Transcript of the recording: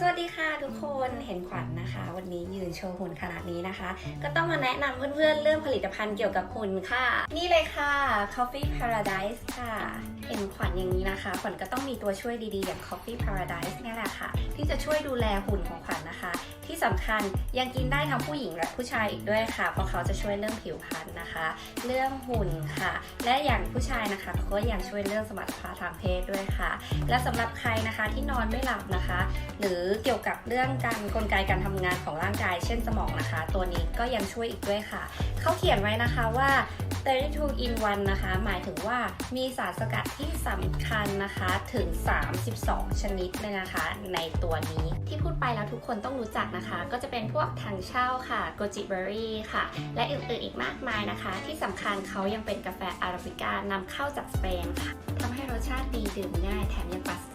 สวัสดีค่ะทุกคนเห็นขวัญนะคะ วันนี้ยืนโชว์หุ่นขนาดนี้นะคะ ก็ต้องมาแนะนำเพื่อนๆเรื่องผลิตภัณฑ์เกี่ยวกับหุ่นค่ะ นี่เลยค่ะ Coffee Paradise ค่ะ เห็นขวัญอย่างนี้นะคะ ขวัญก็ต้องมีตัวช่วยดีๆ อย่าง Coffee Paradise นี่แหละค่ะ ที่จะช่วยดูแลหุ่นของขวัญนะคะ ที่สำคัญยังกินได้ทั้งผู้หญิงและผู้ชายอีกด้วยค่ะ เพราะเขาจะช่วยเรื่องผิวพรรณนะคะ เรื่องหุ่นค่ะ และอย่างผู้ชายนะคะเขาก็ยังช่วยเรื่องสมรรถภาพทางเพศด้วยค่ะ และสำหรับใครนะคะที่นอนไม่หลับนะคะ หรือเกี่ยวกับเรื่องการกลไกการทำงานของร่างกาย เช่นสมองนะคะ ตัวนี้ก็ยังช่วยอีกด้วยค่ะ เขาเขียนไว้นะคะว่า 32 in 1นะคะ หมายถึงว่ามีสารสกัดที่สำคัญนะคะถึง 32 ชนิดเลยนะคะ ในตัวนี้ที่พูดไปแล้วทุกคนต้องรู้จักนะคะ ก็จะเป็นพวกถังเช่าค่ะโกจิเบอรี่ค่ะ และอื่นๆอีกมากมายนะคะ ที่สำคัญเขายังเป็นกาแฟอาราบิก้านำเข้าจากสเปนค่ะทำให้รสชาติดีดื่มง่ายแถมยังปราศ